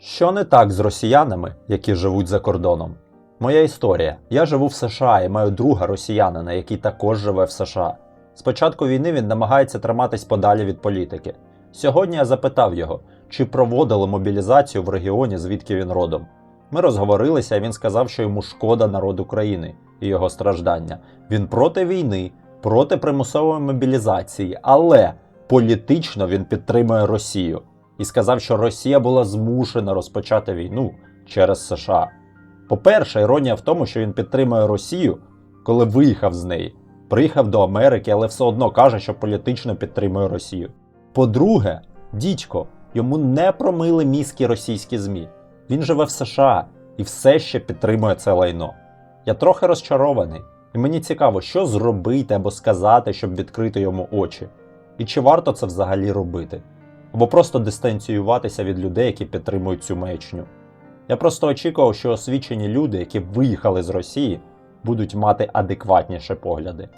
Що не так з росіянами, які живуть за кордоном? Моя історія. Я живу в США і маю друга росіянина, який також живе в США. З початку війни він намагається триматись подалі від політики. Сьогодні я запитав його, чи проводили мобілізацію в регіоні, звідки він родом. Ми розговорилися, і він сказав, що йому шкода народ України і його страждання. Він проти війни, проти примусової мобілізації, але політично він підтримує Росію і сказав, що Росія була змушена розпочати війну через США. По-перше, іронія в тому, що він підтримує Росію, коли виїхав з неї, приїхав до Америки, але все одно каже, що політично підтримує Росію. По-друге, дідько, йому не промили мізки російські ЗМІ. Він живе в США і все ще підтримує це лайно. Я трохи розчарований, і мені цікаво, що зробити або сказати, щоб відкрити йому очі. І чи варто це взагалі робити? Або просто дистанціюватися від людей, які підтримують цю маячню. Я просто очікував, що освічені люди, які виїхали з Росії, будуть мати адекватніші погляди.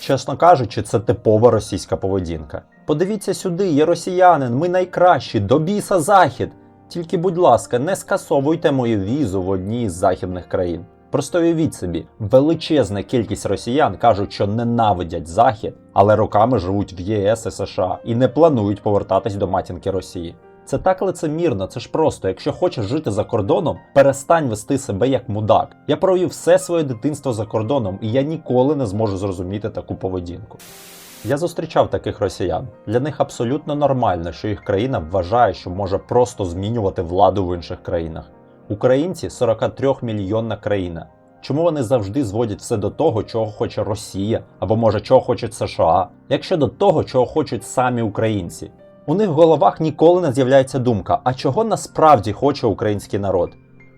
Чесно кажучи, це типова російська поведінка. Подивіться сюди, є росіянин, ми найкращі, до біса захід. Тільки, будь ласка, не скасовуйте мою візу в одній із західних країн. Просто уявіть собі, величезна кількість росіян кажуть, що ненавидять Захід, але роками живуть в ЄС і США і не планують повертатись до матінки Росії. Це так лицемірно, це ж просто. Якщо хочеш жити за кордоном, перестань вести себе як мудак. Я провів все своє дитинство за кордоном, і я ніколи не зможу зрозуміти таку поведінку. Я зустрічав таких росіян. Для них абсолютно нормально, що їх країна вважає, що може просто змінювати владу в інших країнах. Українці 43 мільйонна країна. Чому вони завжди зводять все до того, чого хоче Росія, або може чого хочуть США, якщо до того, чого хочуть самі українці? У них в головах ніколи не з'являється думка, а чого насправді хоче український народ.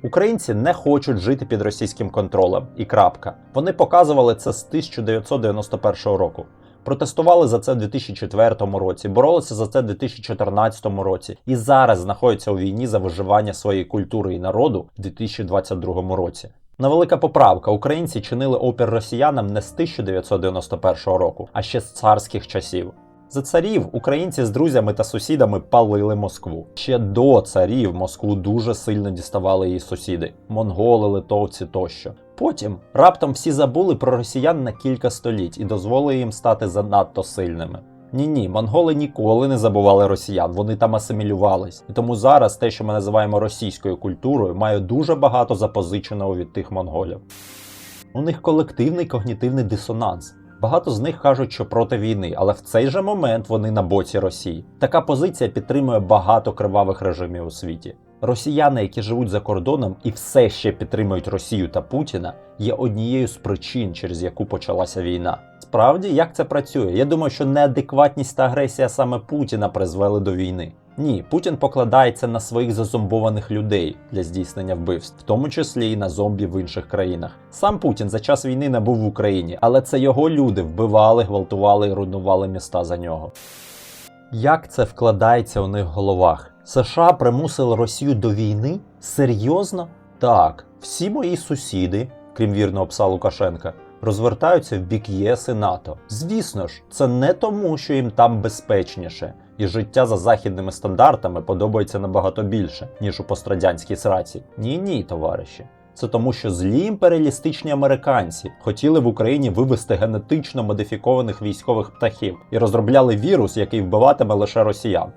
Українці не хочуть жити під російським контролем і крапка. Вони показували це з 1991 року. Протестували за це в 2004 році, боролися за це в 2014 році і зараз знаходяться у війні за виживання своєї культури і народу в 2022 році. Невелика поправка: українці чинили опір росіянам не з 1991 року, а ще з царських часів. За царів українці з друзями та сусідами палили Москву. Ще до царів Москву дуже сильно діставали її сусіди монголи, литовці тощо. Потім раптом всі забули про росіян на кілька століть і дозволили їм стати занадто сильними. Ні, ні, монголи ніколи не забували росіян, вони там асимілювались. І тому зараз те, що ми називаємо російською культурою, має дуже багато запозиченого від тих монголів. У них колективний когнітивний дисонанс. Багато з них кажуть, що проти війни, але в цей же момент вони на боці Росії. Така позиція підтримує багато кривавих режимів у світі. Росіяни, які живуть за кордоном і все ще підтримують Росію та Путіна, є однією з причин, через яку почалася війна. Справді, як це працює? Я думаю, що неадекватність та агресія саме Путіна призвели до війни. Ні, Путін покладається на своїх зазомбованих людей для здійснення вбивств, в тому числі і на зомбі в інших країнах. Сам Путін за час війни не був в Україні, але це його люди вбивали, гвалтували і руйнували міста за нього. Як це вкладається у них в головах? США примусили Росію до війни? Серйозно? Так, всі мої сусіди, крім вірного пса Лукашенка, розвертаються в бік ЄС і НАТО. Звісно ж, це не тому, що їм там безпечніше, і життя за західними стандартами подобається набагато більше, ніж у пострадянській сраці. Ні, ні, товариші. Це тому, що злі імперіалістичні американці хотіли в Україні вивести генетично модифікованих військових птахів і розробляли вірус, який вбиватиме лише росіян.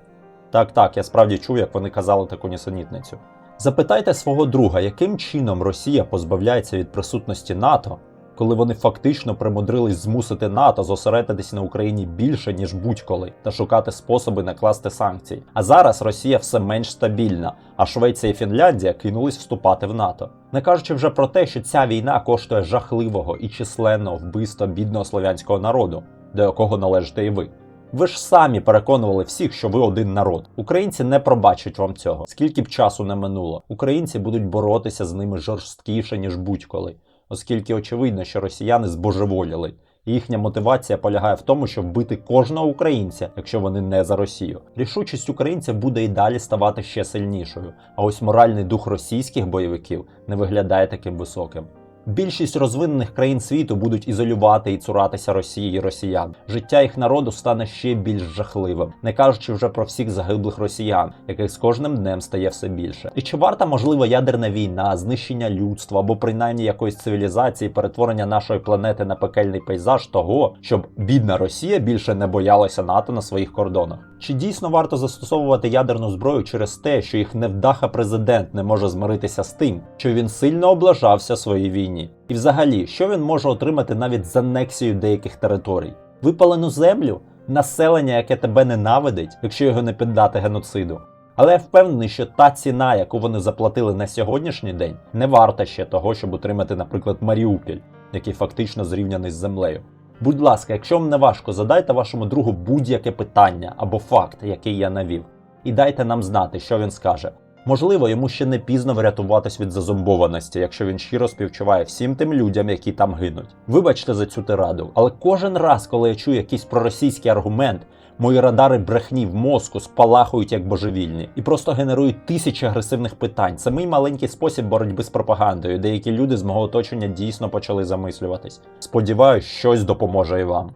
Так, так, я справді чув, як вони казали таку нісенітницю. Запитайте свого друга, яким чином Росія позбавляється від присутності НАТО, коли вони фактично примудрились змусити НАТО зосередитись на Україні більше, ніж будь-коли, та шукати способи накласти санкції. А зараз Росія все менш стабільна, а Швеція і Фінляндія кинулись вступати в НАТО. Не кажучи вже про те, що ця війна коштує жахливого і численного вбивства бідного слов'янського народу, до якого належите і ви. Ви ж самі переконували всіх, що ви один народ. Українці не пробачать вам цього. Скільки б часу не минуло, українці будуть боротися з ними жорсткіше ніж будь-коли, оскільки очевидно, що росіяни збожеволіли. І їхня мотивація полягає в тому, щоб вбити кожного українця, якщо вони не за Росію. Рішучість українців буде і далі ставати ще сильнішою. А ось моральний дух російських бойовиків не виглядає таким високим. Більшість розвинених країн світу будуть ізолювати і цуратися Росії і росіян. Життя їх народу стане ще більш жахливим, не кажучи вже про всіх загиблих росіян, яких з кожним днем стає все більше. І чи варта можливо ядерна війна, знищення людства або принаймні якоїсь цивілізації, перетворення нашої планети на пекельний пейзаж того, щоб бідна Росія більше не боялася НАТО на своїх кордонах? Чи дійсно варто застосовувати ядерну зброю через те, що їх невдаха президент не може змиритися з тим, що він сильно облажався своїй війні? І взагалі, що він може отримати навіть з анексією деяких територій? Випалену землю? Населення, яке тебе ненавидить, якщо його не піддати геноциду? Але я впевнений, що та ціна, яку вони заплатили на сьогоднішній день, не варта ще того, щоб утримати, наприклад, Маріупіль, який фактично зрівняний з землею. Будь ласка, якщо вам не важко, задайте вашому другу будь-яке питання або факт, який я навів, і дайте нам знати, що він скаже. Можливо, йому ще не пізно врятуватись від зазомбованості, якщо він щиро співчуває всім тим людям, які там гинуть. Вибачте за цю тираду, але кожен раз, коли я чую якийсь проросійський аргумент, мої радари брехні в мозку спалахують як божевільні і просто генерують тисячі агресивних питань. Це мій маленький спосіб боротьби з пропагандою. Деякі люди з мого оточення дійсно почали замислюватись. Сподіваюсь, щось допоможе і вам.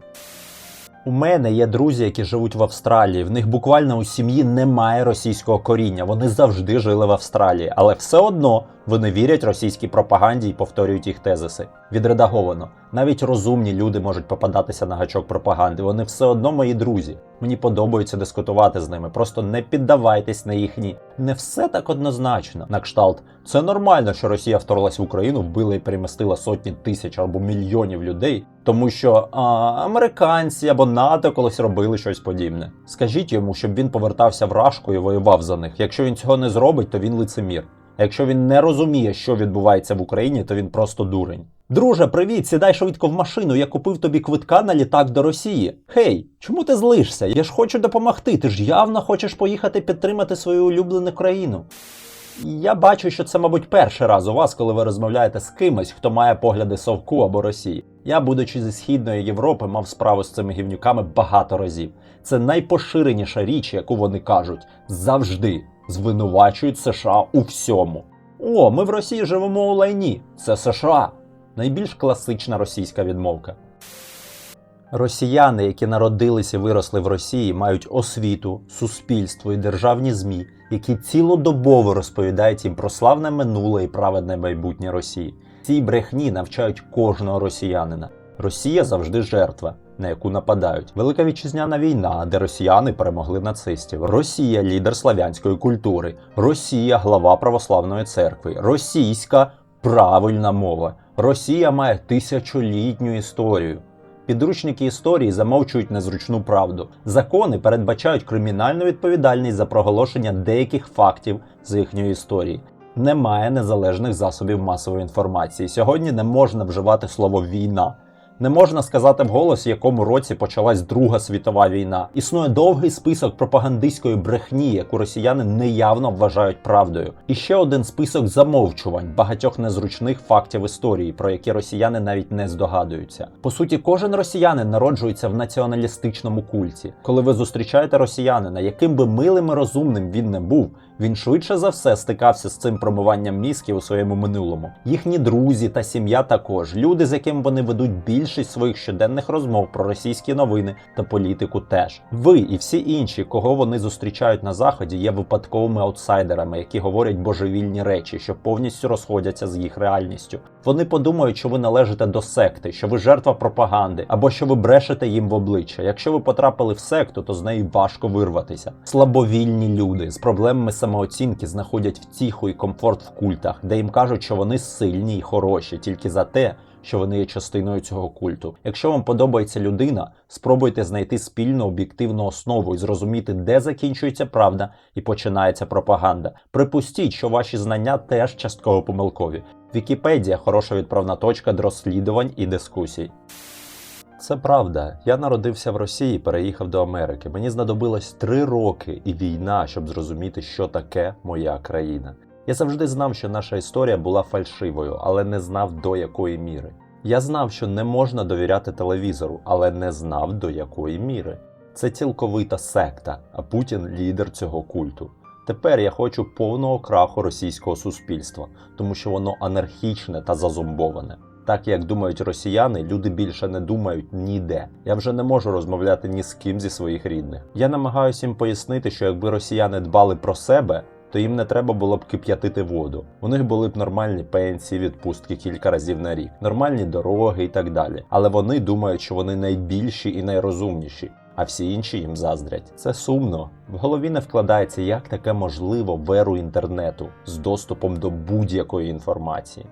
У мене є друзі, які живуть в Австралії. В них буквально у сім'ї немає російського коріння. Вони завжди жили в Австралії, але все одно вони вірять російській пропаганді і повторюють їх тезиси. Відредаговано. Навіть розумні люди можуть попадатися на гачок пропаганди. Вони все одно мої друзі. Мені подобається дискутувати з ними. Просто не піддавайтесь на їхні. Не все так однозначно. На кшталт, це нормально, що Росія вторглась в Україну, вбила і перемістила сотні тисяч або мільйонів людей, тому що а, американці або НАТО колись робили щось подібне. Скажіть йому, щоб він повертався в Рашку і воював за них. Якщо він цього не зробить, то він лицемір. Якщо він не розуміє, що відбувається в Україні, то він просто дурень. Друже, привіт! Сідай швидко в машину. Я купив тобі квитка на літак до Росії. Хей, чому ти злишся? Я ж хочу допомогти. Ти ж явно хочеш поїхати підтримати свою улюблену країну. Я бачу, що це, мабуть, перший раз у вас, коли ви розмовляєте з кимось, хто має погляди совку або Росії. Я, будучи зі східної Європи, мав справу з цими гівнюками багато разів. Це найпоширеніша річ, яку вони кажуть завжди звинувачують США у всьому. О, ми в Росії живемо у лайні. Це США. Найбільш класична російська відмовка. Росіяни, які народилися і виросли в Росії, мають освіту, суспільство і державні ЗМІ, які цілодобово розповідають їм про славне минуле і праведне майбутнє Росії. Цій брехні навчають кожного росіянина. Росія завжди жертва, на яку нападають. Велика вітчизняна війна, де росіяни перемогли нацистів. Росія лідер славянської культури. Росія глава православної церкви. Російська правильна мова. Росія має тисячолітню історію. Підручники історії замовчують незручну правду. Закони передбачають кримінальну відповідальність за проголошення деяких фактів з їхньої історії. Немає незалежних засобів масової інформації. Сьогодні не можна вживати слово війна. Не можна сказати вголос, в якому році почалась Друга світова війна. Існує довгий список пропагандистської брехні, яку росіяни неявно вважають правдою. І ще один список замовчувань багатьох незручних фактів історії, про які росіяни навіть не здогадуються. По суті, кожен росіянин народжується в націоналістичному культі. Коли ви зустрічаєте росіянина, яким би милим і розумним він не був, він швидше за все стикався з цим промиванням мізків у своєму минулому. Їхні друзі та сім'я також, люди, з якими вони ведуть більшість своїх щоденних розмов про російські новини та політику, теж ви і всі інші, кого вони зустрічають на заході, є випадковими аутсайдерами, які говорять божевільні речі, що повністю розходяться з їх реальністю. Вони подумають, що ви належите до секти, що ви жертва пропаганди, або що ви брешете їм в обличчя. Якщо ви потрапили в секту, то з неї важко вирватися. Слабовільні люди з проблемами самооцінки знаходять втіху і комфорт в культах, де їм кажуть, що вони сильні і хороші тільки за те, що вони є частиною цього культу. Якщо вам подобається людина, спробуйте знайти спільну об'єктивну основу і зрозуміти, де закінчується правда і починається пропаганда. Припустіть, що ваші знання теж частково помилкові. Вікіпедія хороша відправна точка для розслідувань і дискусій. Це правда. Я народився в Росії, переїхав до Америки. Мені знадобилось три роки і війна, щоб зрозуміти, що таке моя країна. Я завжди знав, що наша історія була фальшивою, але не знав до якої міри. Я знав, що не можна довіряти телевізору, але не знав до якої міри. Це цілковита секта, а Путін лідер цього культу. Тепер я хочу повного краху російського суспільства, тому що воно анархічне та зазомбоване. Так як думають росіяни, люди більше не думають ніде. Я вже не можу розмовляти ні з ким зі своїх рідних. Я намагаюся їм пояснити, що якби росіяни дбали про себе, то їм не треба було б кип'ятити воду. У них були б нормальні пенсії, відпустки кілька разів на рік, нормальні дороги і так далі. Але вони думають, що вони найбільші і найрозумніші. А всі інші їм заздрять. Це сумно. В голові не вкладається, як таке можливо в еру інтернету з доступом до будь-якої інформації.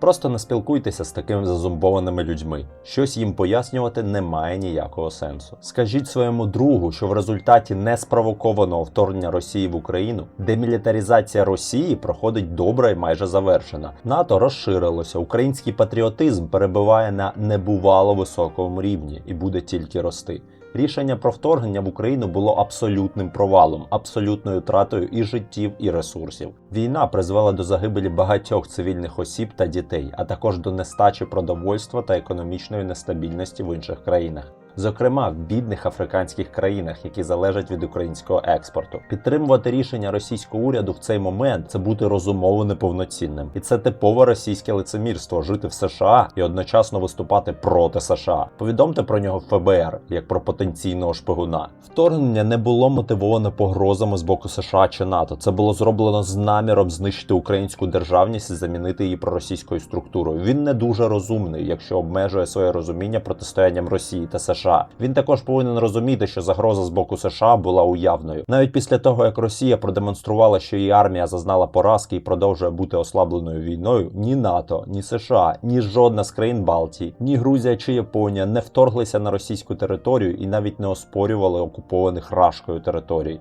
Просто не спілкуйтеся з такими зазумбованими людьми. Щось їм пояснювати не має ніякого сенсу. Скажіть своєму другу, що в результаті неспровокованого вторгнення Росії в Україну демілітаризація Росії проходить добре і майже завершена. НАТО розширилося, український патріотизм перебуває на небувало високому рівні і буде тільки рости. Рішення про вторгнення в Україну було абсолютним провалом, абсолютною тратою і життів, і ресурсів. Війна призвела до загибелі багатьох цивільних осіб та дітей, а також до нестачі продовольства та економічної нестабільності в інших країнах. Зокрема, в бідних африканських країнах, які залежать від українського експорту, підтримувати рішення російського уряду в цей момент це бути розумово неповноцінним, і це типове російське лицемірство жити в США і одночасно виступати проти США. Повідомте про нього ФБР як про потенційного шпигуна. Вторгнення не було мотивоване погрозами з боку США чи НАТО. Це було зроблено з наміром знищити українську державність і замінити її проросійською структурою. Він не дуже розумний, якщо обмежує своє розуміння протистоянням Росії та США. Він також повинен розуміти, що загроза з боку США була уявною. Навіть після того, як Росія продемонструвала, що її армія зазнала поразки і продовжує бути ослабленою війною, ні НАТО, ні США, ні жодна з країн Балтії, ні Грузія чи Японія не вторглися на російську територію і навіть не оспорювали окупованих рашкою територій.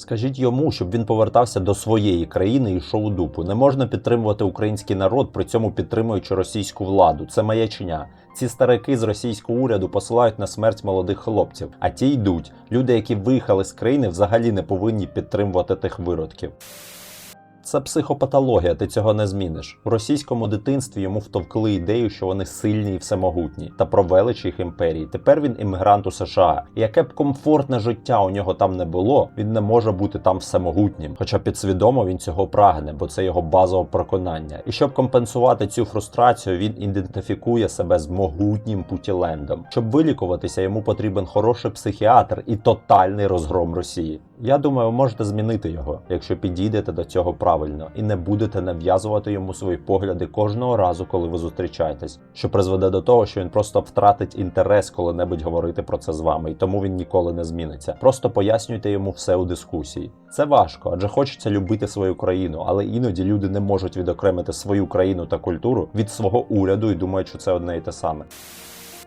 Скажіть йому, щоб він повертався до своєї країни і йшов у дупу. Не можна підтримувати український народ, при цьому підтримуючи російську владу. Це маячня. Ці старики з російського уряду посилають на смерть молодих хлопців, а ті йдуть. Люди, які виїхали з країни, взагалі не повинні підтримувати тих виродків. Це психопатологія, ти цього не зміниш. У російському дитинстві йому втовкли ідею, що вони сильні і всемогутні, та про велич їх імперії. Тепер він іммігрант у США. Яке б комфортне життя у нього там не було, він не може бути там всемогутнім. Хоча підсвідомо він цього прагне, бо це його базове переконання. І щоб компенсувати цю фрустрацію, він ідентифікує себе з могутнім путілендом. Щоб вилікуватися, йому потрібен хороший психіатр і тотальний розгром Росії. Я думаю, ви можете змінити його, якщо підійдете до цього правильно і не будете нав'язувати йому свої погляди кожного разу, коли ви зустрічаєтесь, що призведе до того, що він просто втратить інтерес коли-небудь говорити про це з вами, і тому він ніколи не зміниться. Просто пояснюйте йому все у дискусії. Це важко, адже хочеться любити свою країну, але іноді люди не можуть відокремити свою країну та культуру від свого уряду і думають, що це одне і те саме.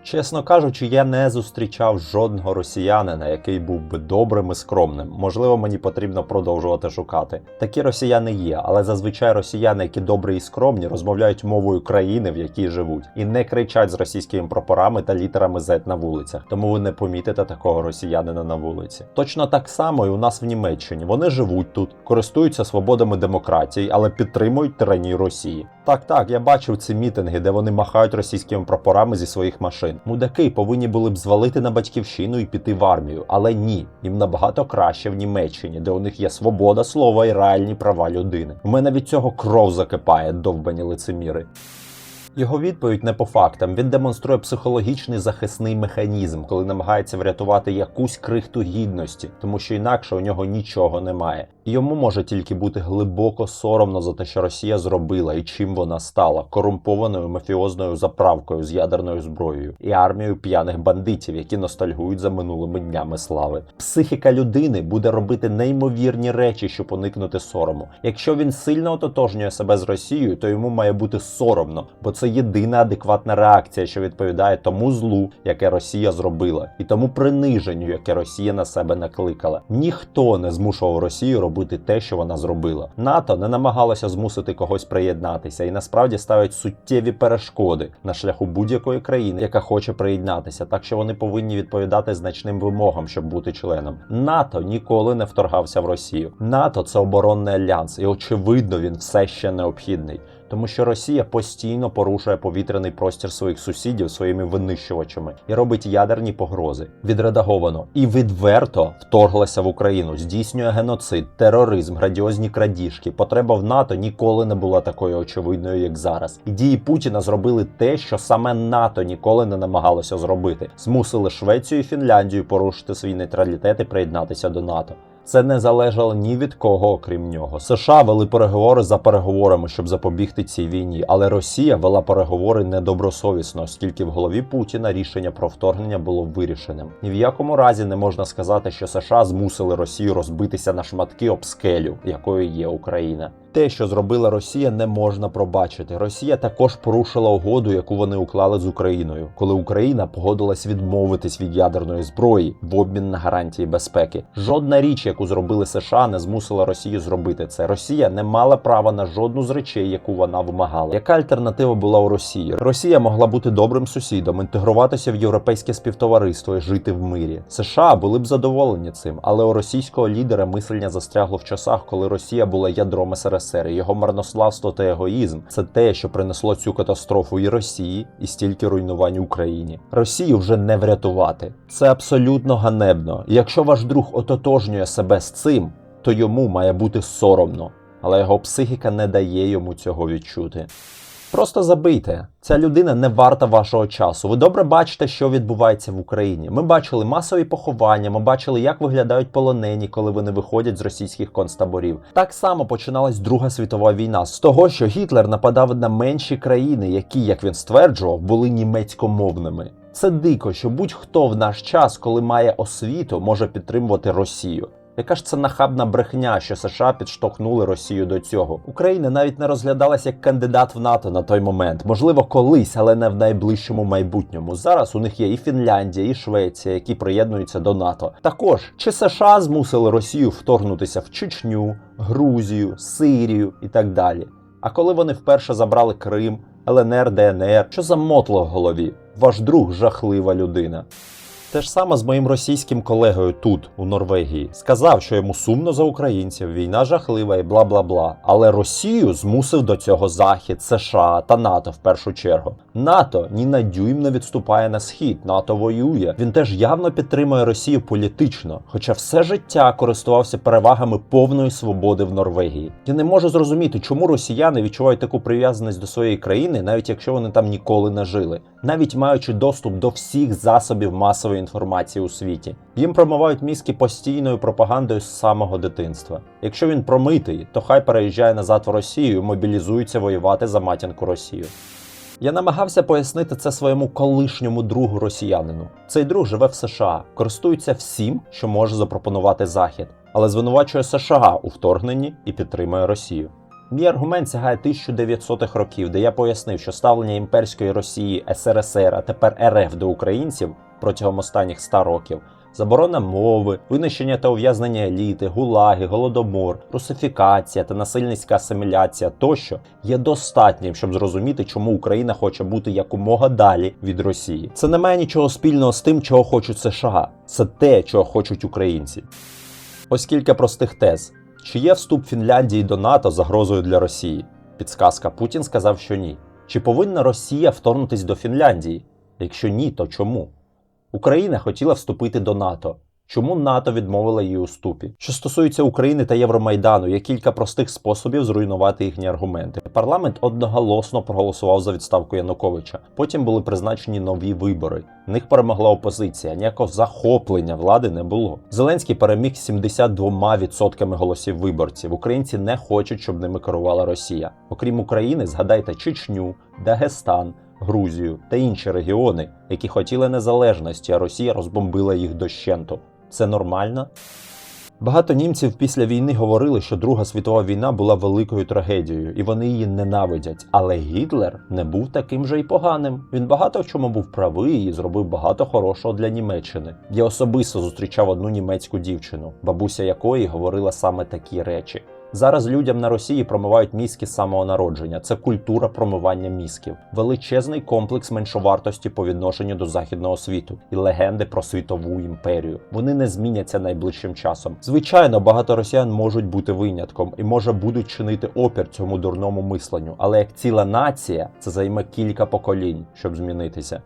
Чесно кажучи, я не зустрічав жодного росіянина, який був би добрим і скромним. Можливо, мені потрібно продовжувати шукати. Такі росіяни є, але зазвичай росіяни, які добрі і скромні, розмовляють мовою країни, в якій живуть, і не кричать з російськими прапорами та літерами Z на вулицях. Тому ви не помітите такого росіянина на вулиці. Точно так само і у нас в Німеччині. Вони живуть тут, користуються свободами демократії, але підтримують тиранію Росії. Так, так, я бачив ці мітинги, де вони махають російськими прапорами зі своїх машин. Мудаки повинні були б звалити на батьківщину і піти в армію, але ні, їм набагато краще в Німеччині, де у них є свобода слова і реальні права людини. У мене від цього кров закипає, довбані лицеміри. Його відповідь не по фактам. Він демонструє психологічний захисний механізм, коли намагається врятувати якусь крихту гідності, тому що інакше у нього нічого немає. Йому може тільки бути глибоко соромно за те, що Росія зробила і чим вона стала корумпованою мафіозною заправкою з ядерною зброєю і армією п'яних бандитів, які ностальгують за минулими днями слави. Психіка людини буде робити неймовірні речі, щоб уникнути сорому. Якщо він сильно ототожнює себе з Росією, то йому має бути соромно, бо це єдина адекватна реакція, що відповідає тому злу, яке Росія зробила, і тому приниженню, яке Росія на себе накликала. Ніхто не змушував Росію робити те, що вона зробила. НАТО не намагалося змусити когось приєднатися і насправді ставить суттєві перешкоди на шляху будь-якої країни, яка хоче приєднатися, так що вони повинні відповідати значним вимогам, щоб бути членом. НАТО ніколи не вторгався в Росію. НАТО це оборонний альянс, і очевидно, він все ще необхідний. Тому що Росія постійно порушує повітряний простір своїх сусідів своїми винищувачами і робить ядерні погрози. Відредаговано і відверто вторглася в Україну, здійснює геноцид, тероризм, градіозні крадіжки. Потреба в НАТО ніколи не була такою очевидною, як зараз. І дії Путіна зробили те, що саме НАТО ніколи не намагалося зробити. Змусили Швецію і Фінляндію порушити свій нейтралітет і приєднатися до НАТО. Це не залежало ні від кого, окрім нього. США вели переговори за переговорами, щоб запобігти цій війні, але Росія вела переговори недобросовісно, оскільки в голові Путіна рішення про вторгнення було вирішеним. Ні в якому разі не можна сказати, що США змусили Росію розбитися на шматки об скелю, якою є Україна. Те, що зробила Росія, не можна пробачити. Росія також порушила угоду, яку вони уклали з Україною, коли Україна погодилась відмовитись від ядерної зброї в обмін на гарантії безпеки. Жодна річ, яку зробили США, не змусила Росію зробити це. Росія не мала права на жодну з речей, яку вона вимагала. Яка альтернатива була у Росії? Росія могла бути добрим сусідом, інтегруватися в європейське співтовариство і жити в мирі. США були б задоволені цим, але у російського лідера мислення застрягло в часах, коли Росія була ядром СРСР. Його марнославство та егоїзм це те, що принесло цю катастрофу і Росії, і стільки руйнувань Україні. Росію вже не врятувати. Це абсолютно ганебно. Якщо ваш друг ототожнює себе з цим, то йому має бути соромно, але його психіка не дає йому цього відчути. Просто забийте. Ця людина не варта вашого часу. Ви добре бачите, що відбувається в Україні. Ми бачили масові поховання, ми бачили, як виглядають полонені, коли вони виходять з російських концтаборів. Так само починалась Друга світова війна з того, що Гітлер нападав на менші країни, які, як він стверджував, були німецькомовними. Це дико, що будь-хто в наш час, коли має освіту, може підтримувати Росію. Яка ж це нахабна брехня, що США підштовхнули Росію до цього? Україна навіть не розглядалась як кандидат в НАТО на той момент. Можливо, колись, але не в найближчому майбутньому. Зараз у них є і Фінляндія, і Швеція, які приєднуються до НАТО. Також чи США змусили Росію вторгнутися в Чечню, Грузію, Сирію і так далі. А коли вони вперше забрали Крим, ЛНР, ДНР, що за мотло в голові? Ваш друг жахлива людина. Те ж саме з моїм російським колегою тут, у Норвегії, сказав, що йому сумно за українців, війна жахлива і бла бла бла. Але Росію змусив до цього Захід, США та НАТО в першу чергу. НАТО ні на дюйм не відступає на схід. НАТО воює. Він теж явно підтримує Росію політично, хоча все життя користувався перевагами повної свободи в Норвегії. Я не можу зрозуміти, чому росіяни відчувають таку прив'язаність до своєї країни, навіть якщо вони там ніколи не жили, навіть маючи доступ до всіх засобів масової інформації у світі. Їм промивають мізки постійною пропагандою з самого дитинства. Якщо він промитий, то хай переїжджає назад в Росію, і мобілізується воювати за матінку Росію. Я намагався пояснити це своєму колишньому другу росіянину. Цей друг живе в США, користується всім, що може запропонувати Захід, але звинувачує США у вторгненні і підтримує Росію. Мій аргумент сягає 1900-х років, де я пояснив, що ставлення імперської Росії, СРСР, а тепер РФ до українців протягом останніх 100 років. Заборона мови, винищення та ув'язнення еліти, гулаги, голодомор, русифікація та насильницька асиміляція тощо є достатнім, щоб зрозуміти, чому Україна хоче бути якомога далі від Росії. Це не має нічого спільного з тим, чого хочуть США. Це те, чого хочуть українці. Ось кілька простих тез. Чи є вступ Фінляндії до НАТО загрозою для Росії? Підсказка Путін сказав, що ні. Чи повинна Росія вторгнутись до Фінляндії? Якщо ні, то чому? Україна хотіла вступити до НАТО. Чому НАТО відмовила її у ступі? Що стосується України та Євромайдану, є кілька простих способів зруйнувати їхні аргументи. Парламент одноголосно проголосував за відставку Януковича. Потім були призначені нові вибори. В них перемогла опозиція. Ніякого захоплення влади не було. Зеленський переміг 72% голосів виборців. Українці не хочуть, щоб ними керувала Росія. Окрім України, згадайте Чечню, Дагестан. Грузію та інші регіони, які хотіли незалежності, а Росія розбомбила їх дощенту. Це нормально? Багато німців після війни говорили, що Друга світова війна була великою трагедією, і вони її ненавидять. Але Гітлер не був таким же й поганим. Він багато в чому був правий і зробив багато хорошого для Німеччини. Я особисто зустрічав одну німецьку дівчину, бабуся якої говорила саме такі речі. Зараз людям на Росії промивають мізки з самого народження. Це культура промивання мізків, величезний комплекс меншовартості по відношенню до західного світу і легенди про світову імперію. Вони не зміняться найближчим часом. Звичайно, багато росіян можуть бути винятком і може будуть чинити опір цьому дурному мисленню, але як ціла нація це займе кілька поколінь, щоб змінитися.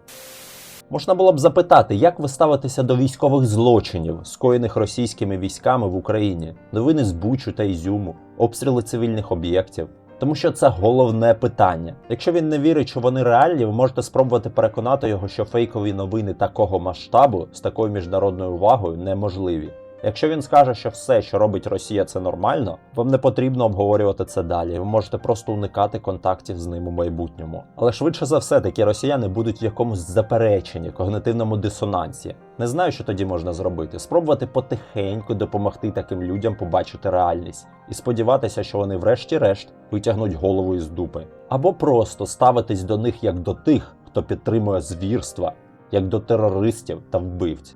Можна було б запитати, як ви ставитеся до військових злочинів, скоєних російськими військами в Україні, новини з Бучу та Ізюму, обстріли цивільних об'єктів. Тому що це головне питання. Якщо він не вірить, що вони реальні, ви можете спробувати переконати його, що фейкові новини такого масштабу з такою міжнародною увагою неможливі. Якщо він скаже, що все, що робить Росія, це нормально, вам не потрібно обговорювати це далі. Ви можете просто уникати контактів з ним у майбутньому. Але швидше за все, такі росіяни будуть в якомусь запереченні, когнитивному дисонансі. Не знаю, що тоді можна зробити. Спробувати потихеньку допомогти таким людям побачити реальність і сподіватися, що вони, врешті-решт, витягнуть голову із дупи. Або просто ставитись до них як до тих, хто підтримує звірства, як до терористів та вбивць.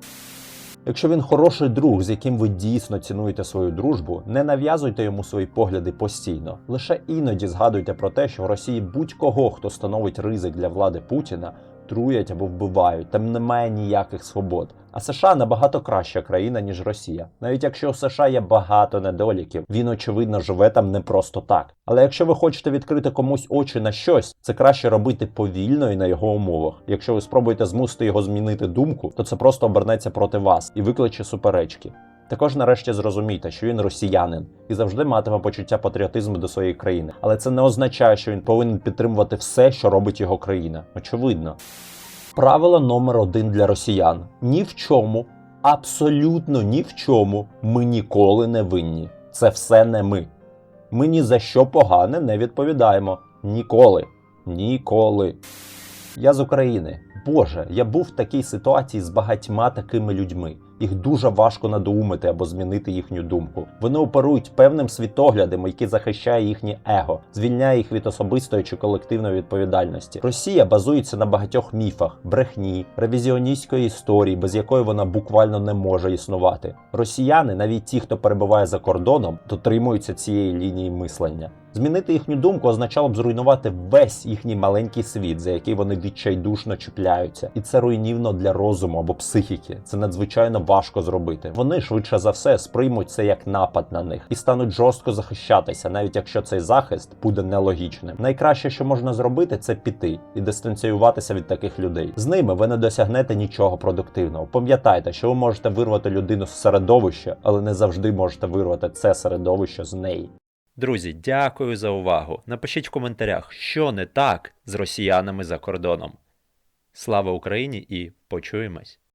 Якщо він хороший друг, з яким ви дійсно цінуєте свою дружбу, не нав'язуйте йому свої погляди постійно. Лише іноді згадуйте про те, що в Росії будь-кого, хто становить ризик для влади Путіна, труять або вбивають. Там немає ніяких свобод. А США набагато краща країна, ніж Росія. Навіть якщо у США є багато недоліків, він очевидно живе там не просто так. Але якщо ви хочете відкрити комусь очі на щось, це краще робити повільно і на його умовах. Якщо ви спробуєте змусити його змінити думку, то це просто обернеться проти вас і викличе суперечки. Також нарешті зрозумійте, що він росіянин і завжди матиме почуття патріотизму до своєї країни. Але це не означає, що він повинен підтримувати все, що робить його країна. Очевидно. Правило номер один для росіян: ні в чому, абсолютно ні в чому ми ніколи не винні. Це все не ми. Ми ні за що погане не відповідаємо. Ніколи. Ніколи. Я з України. Боже, я був в такій ситуації з багатьма такими людьми. Їх дуже важко надоумити або змінити їхню думку. Вони оперують певним світоглядом, який захищає їхнє его, звільняє їх від особистої чи колективної відповідальності. Росія базується на багатьох міфах, брехні, ревізіоністської історії, без якої вона буквально не може існувати. Росіяни, навіть ті, хто перебуває за кордоном, дотримуються цієї лінії мислення. Змінити їхню думку означало б зруйнувати весь їхній маленький світ, за який вони відчайдушно чіпляються, і це руйнівно для розуму або психіки. Це надзвичайно важко зробити. Вони швидше за все сприймуть це як напад на них і стануть жорстко захищатися, навіть якщо цей захист буде нелогічним. Найкраще, що можна зробити, це піти і дистанціюватися від таких людей. З ними ви не досягнете нічого продуктивного. Пам'ятайте, що ви можете вирвати людину з середовища, але не завжди можете вирвати це середовище з неї. Друзі, дякую за увагу. Напишіть в коментарях, що не так з росіянами за кордоном. Слава Україні і почуємось!